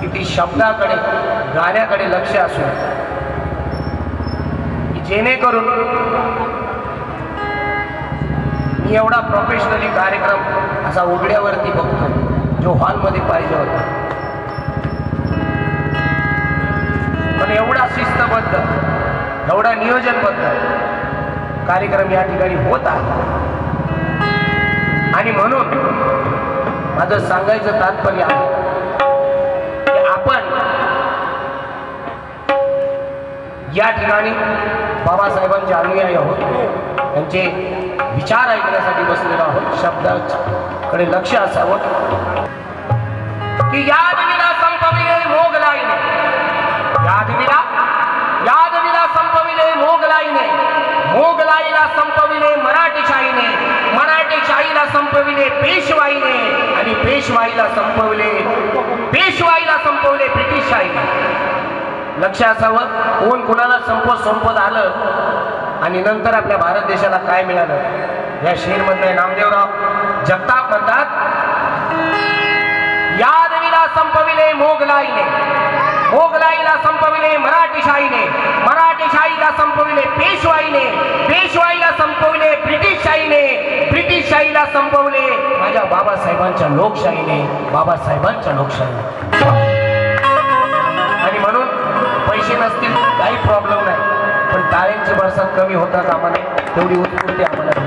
किती शब्दाकडे गाण्याकडे लक्ष असू जेणेकरून मी एवढा प्रोफेशनली कार्यक्रम असा उघड्यावरती बघतो जो हॉलमध्ये पाहिजे होता. पण एवढा शिस्तबद्ध एवढा नियोजनबद्ध कार्यक्रम या ठिकाणी होत आहे. आणि म्हणून माझं सांगायचं तात्पर्य आहे की आपण या ठिकाणी बाबासाहेबांचे अनुयायी आहोत. त्यांचे विचार ऐकण्यासाठी बसलेलो आहोत. शब्दाकडे लक्ष असावं. की यादवीला संपविले मोगलाईने यादवीला यादवीला संपविले मोगलाईने मोगलाईला संपविले मराठी शाईने संपविले पेशवाईने आणि पेशवाईला संपवले. पेशवाईला संपवले ब्रिटिशशाहीने लक्ष असावं कोण कुणाला संपत संपत आलं आणि नंतर आपल्या भारत देशाला काय मिळालं? या शेरमधले नामदेवराव जगताप म्हणतात यादवीला संपविले मोगलाईने. मोगलाईला संपविले मराठीशाहीने मराठीशाहीला संपविले पेशवाईने. पेशवाईला संपविले ब्रिटिशशाहीने लोकशाहीला संपवले. माझ्या बाबासाहेबांच्या लोकशाहीने बाबासाहेबांच्या लोकशाहीने. आणि म्हणून पैसे नसतील काही प्रॉब्लेम नाही. पण टाळ्यांची बरसात कमी होतात आम्हाला तेवढी उत्स्फूर्ती आम्हाला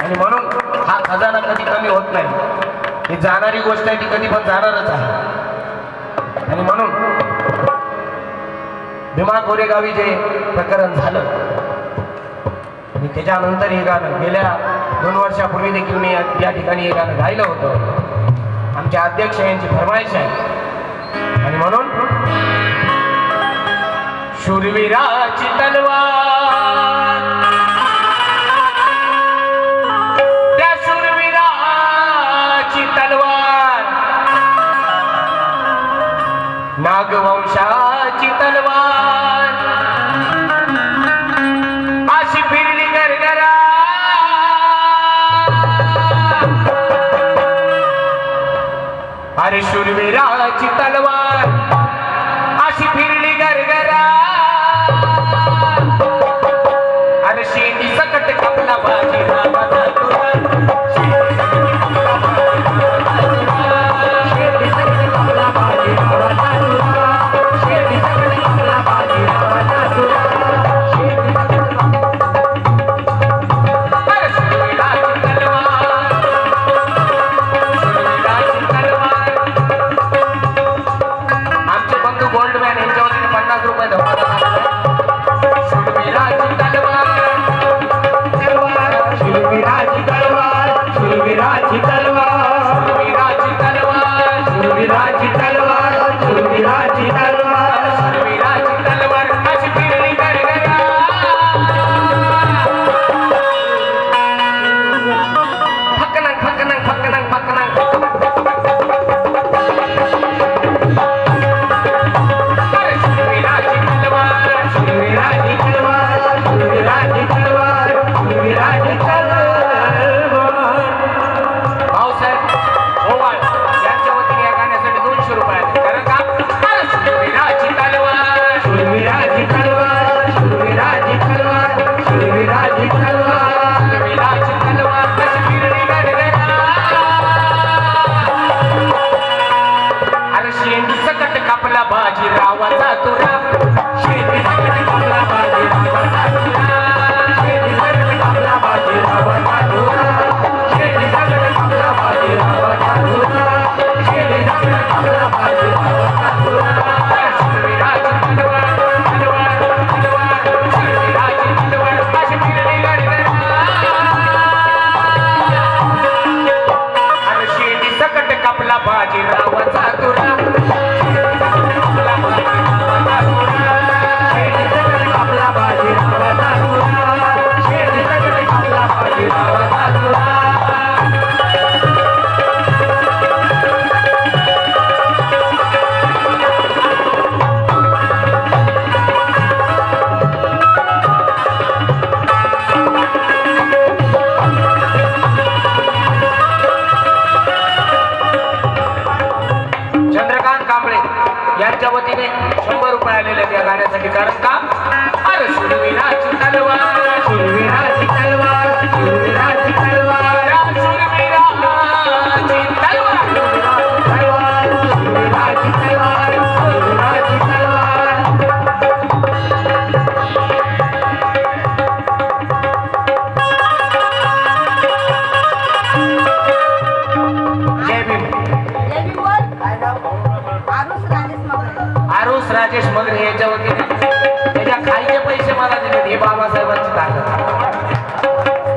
आणि म्हणून हा खजाना कधी कमी होत नाही. ही जाणारी गोष्ट आहे ती कधी पण जाणारच आहे. आणि म्हणून भीमा कोरेगावी जे प्रकरण झालं त्याच्यानंतर हे गाणं गेल्या दोन वर्षापूर्वी देखील मी या या ठिकाणी हे गाणं गायलं होतं. आमच्या अध्यक्ष यांची फरमाईश आहे. आणि म्हणून शूरवीराची तलवार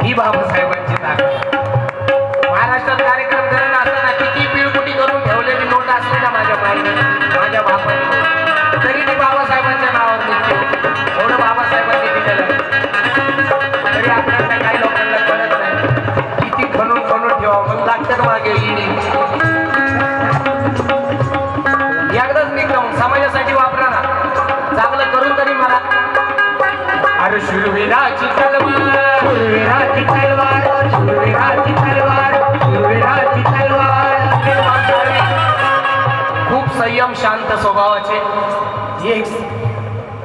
ही बाबासाहेबांची ताकद महाराष्ट्रात कार्यक्रम करत असताना किती पिळकुटी करून ठेवलेली नोट असते ना माझ्या बाईने माझ्या बापाने. तरी ती बाबासाहेबांच्या नावावर निघते. एवढं बाबासाहेबांनी दिलेलं तरी आपल्याला काही लोकांना कळत नाही. किती खणून खणून ठेवा पण लागतात मागे ईडी एकदाच निघलं समाजासाठी वापरा ना. चांगलं करून तरी मला अरे शिरविराची एकदम शांत स्वभावाचे हे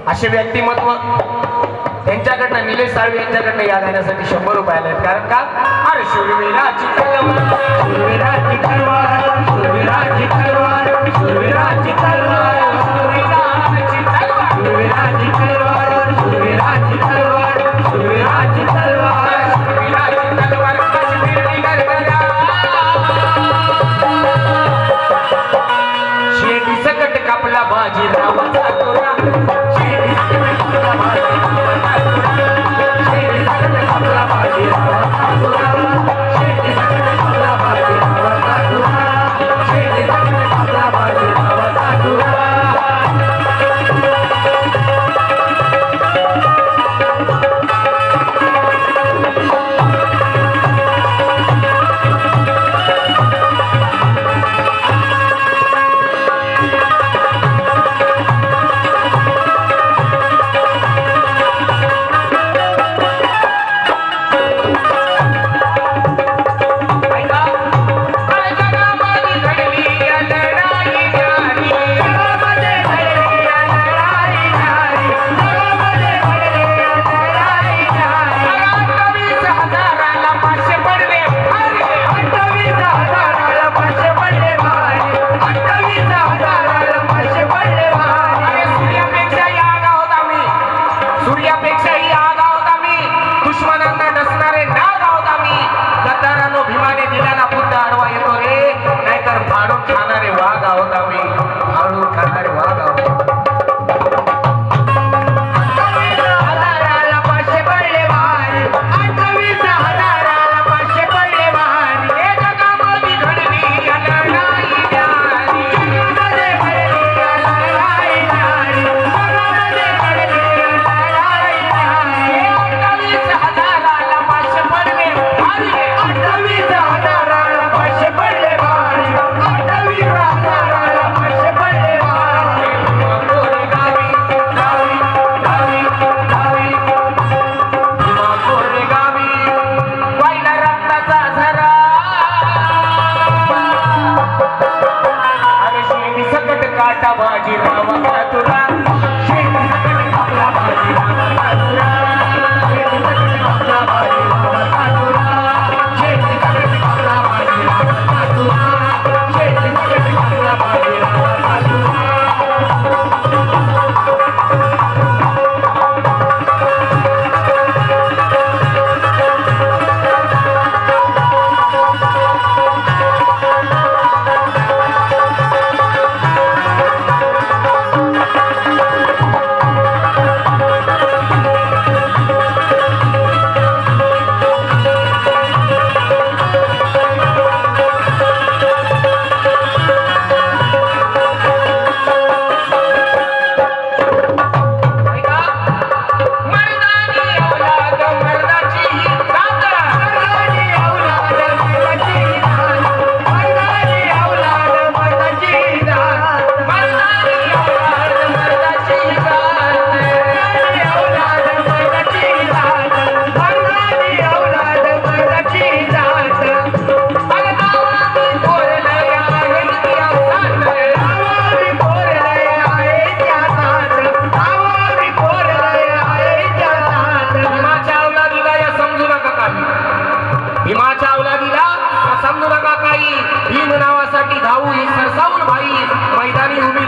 असे व्यक्तिमत्व त्यांच्याकडनं निलेश साळवे यांच्याकडनं या गाण्यासाठी शंभर रुपये आले कारण का? अरे शूरवीरा चित्रवार शूरवीरा चित्रवार शूरवीरा चित्रवार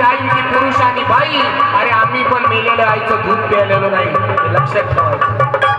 आईची पुरुष आणि बाई. अरे आम्ही पण मेलेलं आईचं दूध प्यायलेलं नाही. लक्षात ठेवायचं.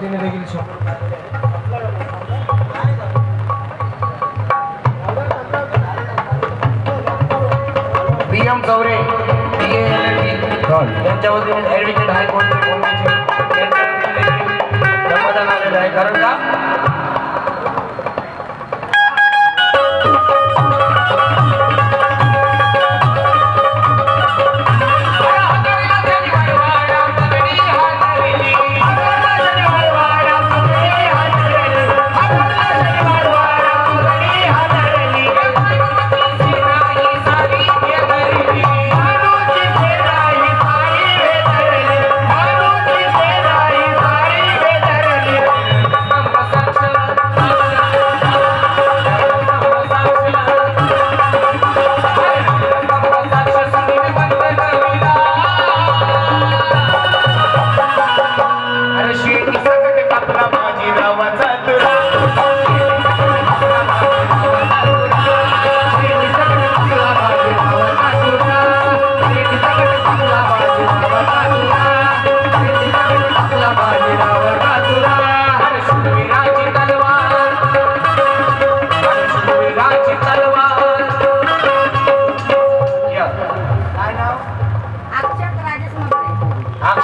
ದಿನ ನಿಗಿಲಿಸು ಬಿಎಂ ಗೌರೆ यांच्या वतीने ॲडमिटेड आहे कोण कोण त्यांच्या आहे कारण का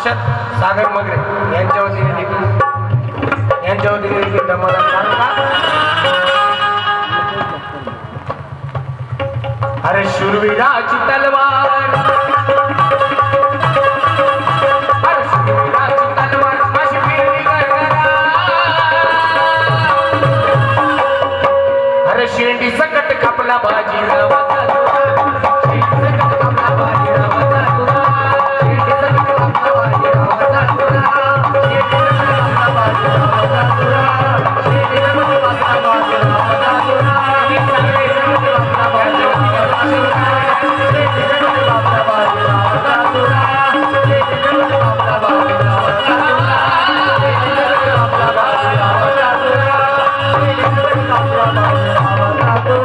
परिषद सागर मगरे यांच्या वतीने देखील यांच्या वतीने देखील धमाला तालुका अरे शूरवीराची तलवार